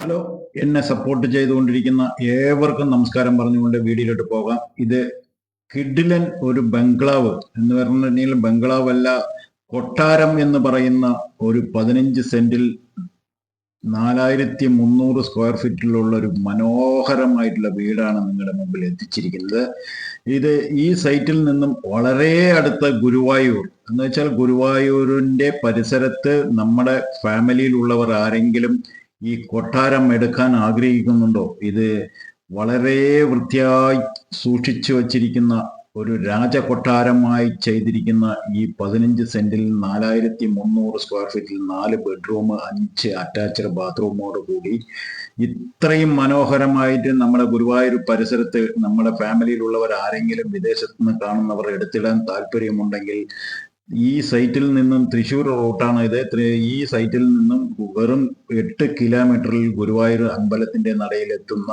Hello. എന്നെ support ചെയ്തുകൊണ്ടിരിക്കുന്ന ഏവർക്കും നമസ്കാരം പറഞ്ഞുകൊണ്ട് വീഡിയോയിലോട്ട് പോകാം. ഇത് കിഡിലൻ ഒരു ബംഗ്ലാവ് എന്ന് പറഞ്ഞിട്ടുണ്ടെങ്കിൽ ബംഗ്ലാവ് അല്ല കൊട്ടാരം എന്ന് പറയുന്ന ഒരു പതിനഞ്ച് സെന്റിൽ നാലായിരത്തി മുന്നൂറ് സ്ക്വയർ ഫീറ്റിലുള്ള ഒരു മനോഹരമായിട്ടുള്ള വീടാണ് നിങ്ങളുടെ മുമ്പിൽ എത്തിച്ചിരിക്കുന്നത്. ഇത് ഈ സൈറ്റിൽ നിന്നും വളരെ അടുത്ത ഗുരുവായൂർ. എന്ന് വെച്ചാൽ ഗുരുവായൂരിന്റെ പരിസരത്ത് നമ്മുടെ ഫാമിലിയിലുള്ളവർ ആരെങ്കിലും ഈ കൊട്ടാരം എടുക്കാൻ ആഗ്രഹിക്കുന്നുണ്ടോ? ഇത് വളരെ വൃത്തിയായി സൂക്ഷിച്ചു വച്ചിരിക്കുന്ന ഒരു രാജകൊട്ടാരമായി ചെയ്തിരിക്കുന്ന ഈ പതിനഞ്ച് സെന്റിൽ നാലായിരത്തി മുന്നൂറ് സ്ക്വയർ ഫീറ്റിൽ നാല് ബെഡ്റൂം അഞ്ച് അറ്റാച്ച്ഡ് ബാത്റൂമോട് കൂടി ഇത്രയും മനോഹരമായിട്ട് നമ്മുടെ ഗുരുവായൂർ പരിസരത്ത് നമ്മുടെ ഫാമിലിയിലുള്ളവർ ആരെങ്കിലും വിദേശത്ത് നിന്ന് കാണുന്നവർ എടുത്തിടാൻ താല്പര്യമുണ്ടെങ്കിൽ ഈ സൈറ്റിൽ നിന്നും തൃശ്ശൂർ റൂട്ടാണ് ഇത്. ഈ സൈറ്റിൽ നിന്നും വെറും എട്ട് കിലോമീറ്ററിൽ ഗുരുവായൂർ അമ്പലത്തിന്റെ നടയിൽ എത്തുന്ന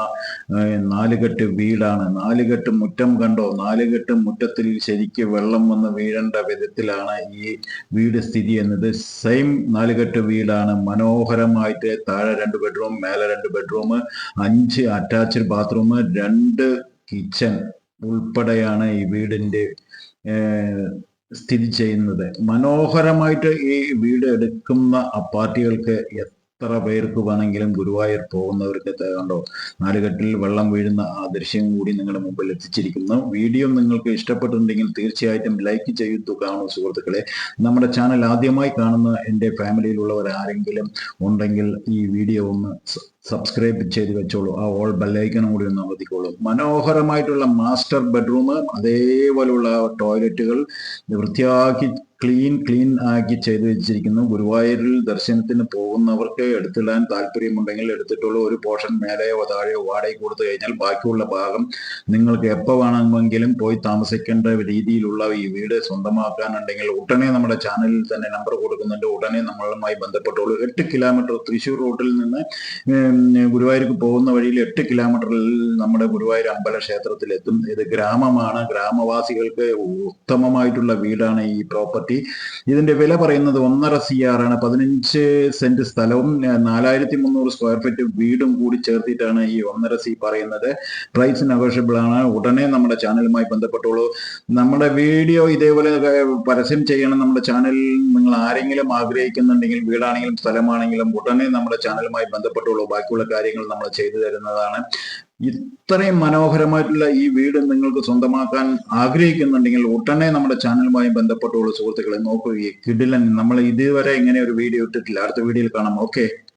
നാലുകെട്ട് വീടാണ്. നാലുകെട്ട് മുറ്റം കണ്ടോ? നാലുകെട്ട് മുറ്റത്തിൽ ശരിക്ക് വെള്ളം വന്ന് വീഴേണ്ട വിധത്തിലാണ് ഈ വീട് സ്ഥിതി ചെയ്യുന്നത്. സെയിം നാലുകെട്ട് വീടാണ്. മനോഹരമായിട്ട് താഴെ രണ്ട് ബെഡ്റൂം മേലെ രണ്ട് ബെഡ്റൂം അഞ്ച് അറ്റാച്ച്ഡ് ബാത്റൂം രണ്ട് കിച്ചൺ ഉൾപ്പെടെയാണ് ഈ വീടിന്റെ സ്ഥിതി ചെയ്യുന്നത്. മനോഹരമായിട്ട് ഈ വീട് എടുക്കുന്ന അപ്പാർട്ടികൾക്ക് പാർട്ടികൾക്ക് എത്ര പേർക്ക് വേണമെങ്കിലും ഗുരുവായൂർ പോകുന്നവർക്ക് കണ്ടോ? നാലുകെട്ടിൽ വെള്ളം വീഴുന്ന ആ ദൃശ്യം കൂടി നിങ്ങളുടെ മുമ്പിൽ എത്തിച്ചിരിക്കുന്നു. വീഡിയോ നിങ്ങൾക്ക് ഇഷ്ടപ്പെട്ടിട്ടുണ്ടെങ്കിൽ തീർച്ചയായിട്ടും ലൈക്ക് ചെയ്തു കാണൂ സുഹൃത്തുക്കളെ. നമ്മുടെ ചാനൽ ആദ്യമായി കാണുന്ന എന്റെ ഫാമിലിയിലുള്ളവർ ആരെങ്കിലും ഉണ്ടെങ്കിൽ ഈ വീഡിയോ ഒന്ന് സബ്സ്ക്രൈബ് ചെയ്ത് വെച്ചോളൂ. ആ ഓൾ ബെല്ലൈക്കണും കൂടി ഒന്ന് അമർത്തിക്കോളൂ. മനോഹരമായിട്ടുള്ള മാസ്റ്റർ ബെഡ്റൂം അതേപോലെയുള്ള ടോയ്ലറ്റുകൾ വൃത്തിയാക്കി ക്ലീൻ ക്ലീൻ ആക്കി ചെയ്തു വെച്ചിരിക്കുന്നു. ഗുരുവായൂരിൽ ദർശനത്തിന് പോകുന്നവർക്ക് എടുത്തിടാൻ താല്പര്യമുണ്ടെങ്കിൽ എടുത്തിട്ടുള്ള ഒരു പോർഷൻ മേലെയോ താഴെയോ വാടകയ്ക്ക് കൊടുത്തു കഴിഞ്ഞാൽ ബാക്കിയുള്ള ഭാഗം നിങ്ങൾക്ക് എപ്പോൾ വേണമെങ്കിലും പോയി താമസിക്കേണ്ട രീതിയിലുള്ള ഈ വീട് സ്വന്തമാക്കാനുണ്ടെങ്കിൽ ഉടനെ നമ്മുടെ ചാനലിൽ തന്നെ നമ്പർ കൊടുക്കുന്നുണ്ട്. ഉടനെ നമ്മളുമായി ബന്ധപ്പെട്ടോളൂ. എട്ട് കിലോമീറ്റർ തൃശ്ശൂർ റൂട്ടിൽ നിന്ന് ഗുരുവായൂർക്ക് പോകുന്ന വഴിയിൽ എട്ട് കിലോമീറ്ററിൽ നമ്മുടെ ഗുരുവായൂർ അമ്പല ക്ഷേത്രത്തിൽ എത്തും ഇത് ഗ്രാമമാണ്. ഗ്രാമവാസികൾക്ക് ഉത്തമമായിട്ടുള്ള വീടാണ് ഈ പ്രോപ്പർട്ടി ഇതിന്റെ വില പറയുന്നത് ഒന്നര സി ആർ ആണ്. പതിനഞ്ച് സെന്റ് സ്ഥലവും നാലായിരത്തി മുന്നൂറ് സ്ക്വയർ ഫീറ്റ് വീടും കൂടി ചേർത്തിട്ടാണ് ഈ ഒന്നര സി പറയുന്നത്. പ്രൈസ് നെഗോഷ്യബിൾ ആണ്. ഉടനെ നമ്മുടെ ചാനലുമായി ബന്ധപ്പെട്ടുള്ളൂ നമ്മുടെ വീഡിയോ ഇതേപോലെ പരസ്യം ചെയ്യണം നമ്മുടെ ചാനൽ നിങ്ങൾ ആരെങ്കിലും ആഗ്രഹിക്കുന്നുണ്ടെങ്കിൽ വീടാണെങ്കിലും സ്ഥലമാണെങ്കിലും ഉടനെ നമ്മുടെ ചാനലുമായി ബന്ധപ്പെട്ടുള്ളൂ ബാക്കിയുള്ള കാര്യങ്ങൾ നമ്മൾ ചെയ്തു തരുന്നതാണ്. ഇത്രയും മനോഹരമായിട്ടുള്ള ഈ വീട് നിങ്ങൾക്ക് സ്വന്തമാക്കാൻ ആഗ്രഹിക്കുന്നുണ്ടെങ്കിൽ ഉടനെ നമ്മുടെ ചാനലുമായി ബന്ധപ്പെട്ടുള്ള സുഹൃത്തുക്കളെ നോക്കുകയും കിടിലൻ നമ്മൾ ഇതുവരെ ഇങ്ങനെ ഒരു വീഡിയോ ഇട്ടിട്ടില്ല. അടുത്ത വീഡിയോയിൽ കാണാം. ഓക്കെ